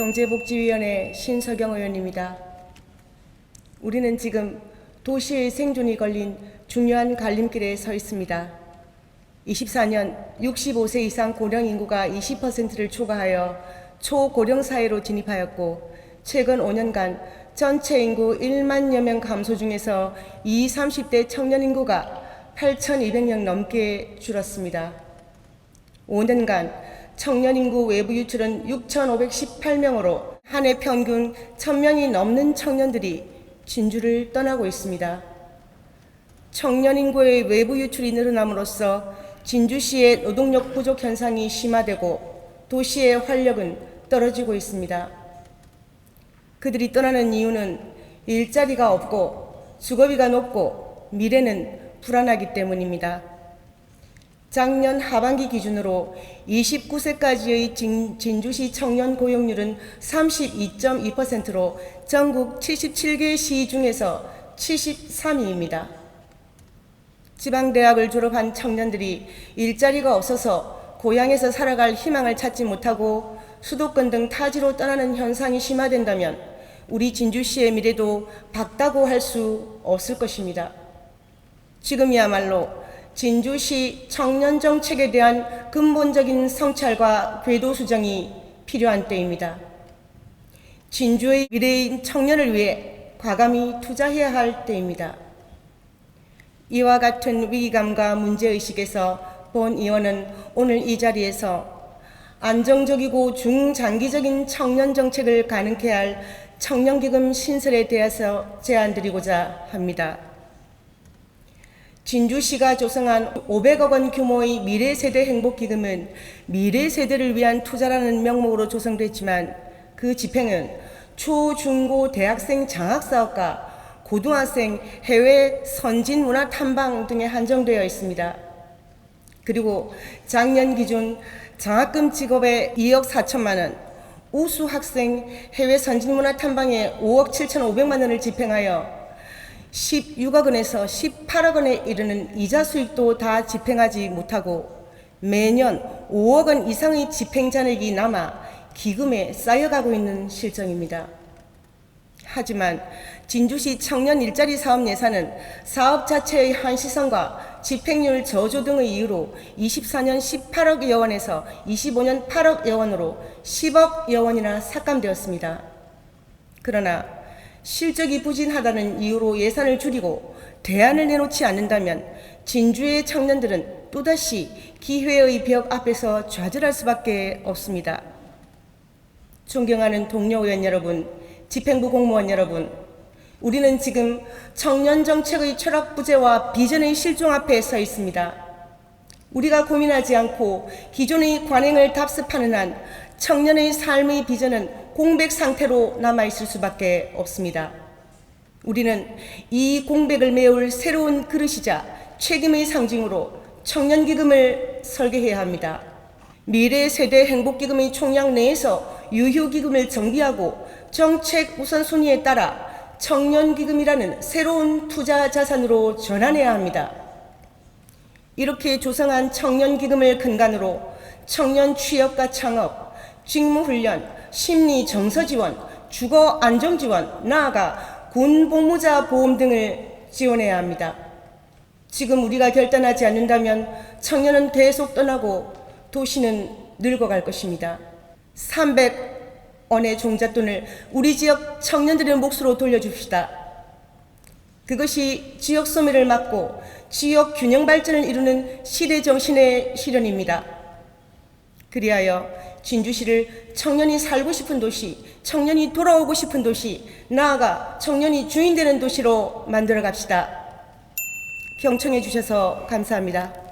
경제복지위원회 신석영 의원입니다. 우리는 지금 도시의 생존이 걸린 중요한 갈림길에 서 있습니다. 24년 65세 이상 고령 인구가 20%를 초과하여 초고령 사회로 진입하였고 최근 5년간 전체 인구 1만여 명 감소 중에서 20, 30대 청년 인구가 8,200명 넘게 줄었습니다. 5년간 청년 인구 외부 유출은 6,518명으로 한 해 평균 1,000명이 넘는 청년들이 진주를 떠나고 있습니다. 청년 인구의 외부 유출이 늘어남으로써 진주시의 노동력 부족 현상이 심화되고 도시의 활력은 떨어지고 있습니다. 그들이 떠나는 이유는 일자리가 없고 주거비가 높고 미래는 불안하기 때문입니다. 작년 하반기 기준으로 29세까지의 진, 진주시 청년 고용률은 32.2%로 전국 77개 시 중에서 73위입니다. 지방대학을 졸업한 청년들이 일자리가 없어서 고향에서 살아갈 희망을 찾지 못하고 수도권 등 타지로 떠나는 현상이 심화된다면 우리 진주시의 미래도 밝다고 할 수 없을 것입니다. 지금이야말로 진주시 청년 정책에 대한 근본적인 성찰과 궤도 수정이 필요한 때입니다. 진주의 미래인 청년을 위해 과감히 투자해야 할 때입니다. 이와 같은 위기감과 문제의식에서 본 의원은 오늘 이 자리에서 안정적이고 중장기적인 청년 정책을 가능케 할 청년기금 신설에 대해서 제안 드리고자 합니다. 진주시가 조성한 500억 원 규모의 미래 세대 행복 기금은 미래 세대를 위한 투자라는 명목으로 조성됐지만 그 집행은 초, 중고, 대학생 장학 사업과 고등학생 해외 선진 문화 탐방 등에 한정되어 있습니다. 그리고 작년 기준 장학금 직업에 2억 4천만 원, 우수 학생 해외 선진 문화 탐방에 5억 7천5백만 원을 집행하여 16억 원에서 18억 원에 이르는 이자 수익도 다 집행하지 못하고 매년 5억 원 이상의 집행 잔액이 남아 기금에 쌓여가고 있는 실정입니다. 하지만 진주시 청년 일자리 사업 예산은 사업 자체의 한시성과 집행률 저조 등의 이유로 24년 18억여 원에서 25년 8억여 원으로 10억여 원이나 삭감되었습니다. 그러나 실적이 부진하다는 이유로 예산을 줄이고 대안을 내놓지 않는다면 진주의 청년들은 또다시 기회의 벽 앞에서 좌절할 수밖에 없습니다. 존경하는 동료 의원 여러분, 집행부 공무원 여러분, 우리는 지금 청년 정책의 철학 부재와 비전의 실종 앞에 서 있습니다. 우리가 고민하지 않고 기존의 관행을 답습하는 한 청년의 삶의 비전은 공백 상태로 남아 있을 수밖에 없습니다. 우리는 이 공백을 메울 새로운 그릇이자 책임의 상징으로 청년기금을 설계해야 합니다. 미래 세대 행복기금의 총량 내에서 유효기금을 정비하고 정책 우선순위에 따라 청년기금이라는 새로운 투자 자산으로 전환해야 합니다. 이렇게 조성한 청년기금을 근간으로 청년 취업과 창업, 직무훈련, 심리 정서 지원, 주거 안정 지원, 나아가 군 복무자 보험 등을 지원해야 합니다. 지금 우리가 결단하지 않는다면 청년은 계속 떠나고 도시는 늙어갈 것입니다. 300원의 종잣돈을 우리 지역 청년들의 몫으로 돌려줍시다. 그것이 지역 소멸을 막고 지역 균형 발전을 이루는 시대 정신의 실현입니다. 그리하여 진주시를 청년이 살고 싶은 도시, 청년이 돌아오고 싶은 도시, 나아가 청년이 주인 되는 도시로 만들어 갑시다. 경청해 주셔서 감사합니다.